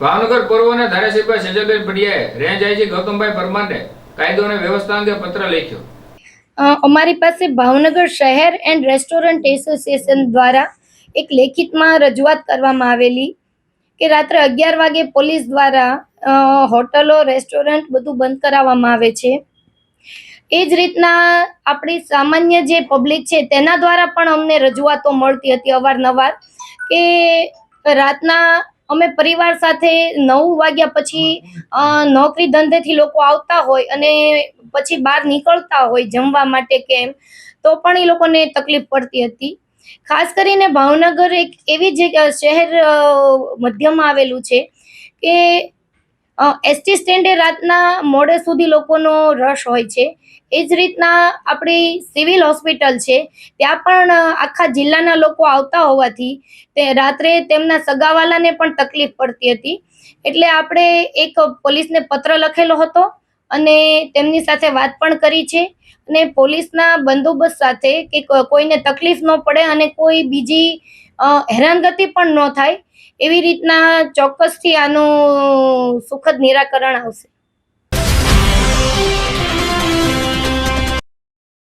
ભાવનગર પૂર્વના ધારાસભ્ય Sejalben પડિયાએ range IG ગૌતમભાઈ પરમારને કાયદો અને વ્યવસ્થા અંગે પત્ર લખ્યો. અમારી પાસે ભાવનગર શહેર એન્ડ રેસ્ટોરન્ટ એસોસિએશન દ્વારા એક લેખિતમાં રજૂઆત કરવામાં આવેલી કે રાત્રે અગિયાર વાગે પોલીસ દ્વારા હોટલો, રેસ્ટોરન્ટ બધું બંધ કરાવવામાં આવે છે. એ જ રીતના આપણી સામાન્ય જે પબ્લિક છે તેના દ્વારા પણ અમને રજૂઆતો મળતી હતી અવારનવાર કે રાતના અમે પરિવાર સાથે નવ વાગ્યા પછી નોકરી ધંધેથી લોકો આવતા હોય અને પછી બહાર નીકળતા હોય જમવા માટે કે તો પણ એ લોકોને તકલીફ પડતી હતી. ખાસ કરીને ભાવનગર એક એવી જગ્યા, શહેર મધ્યમાં આવેલું છે કે એસટી સ્ટેન્ડે રાતના મોડે સુધી લોકોનો રશ હોય છે. એ જ રીતના આપણી સિવિલ હોસ્પિટલ છે, ત્યાં પણ આખા જિલ્લાના લોકો આવતા હોવાથી તે રાત્રે તેમના સગાવાલાને પણ તકલીફ પડતી હતી. એટલે આપણે એક પોલીસને પત્ર લખેલો હતો અને તેમની સાથે વાત પણ કરી છે અને પોલીસના બંદોબસ્ત સાથે કે, કોઈને તકલીફ ન પડે અને કોઈ બીજી હેરાનગતિ પણ ન થાય એવી રીતના ચોક્કસથી આનું સુખદ નિરાકરણ આવશે.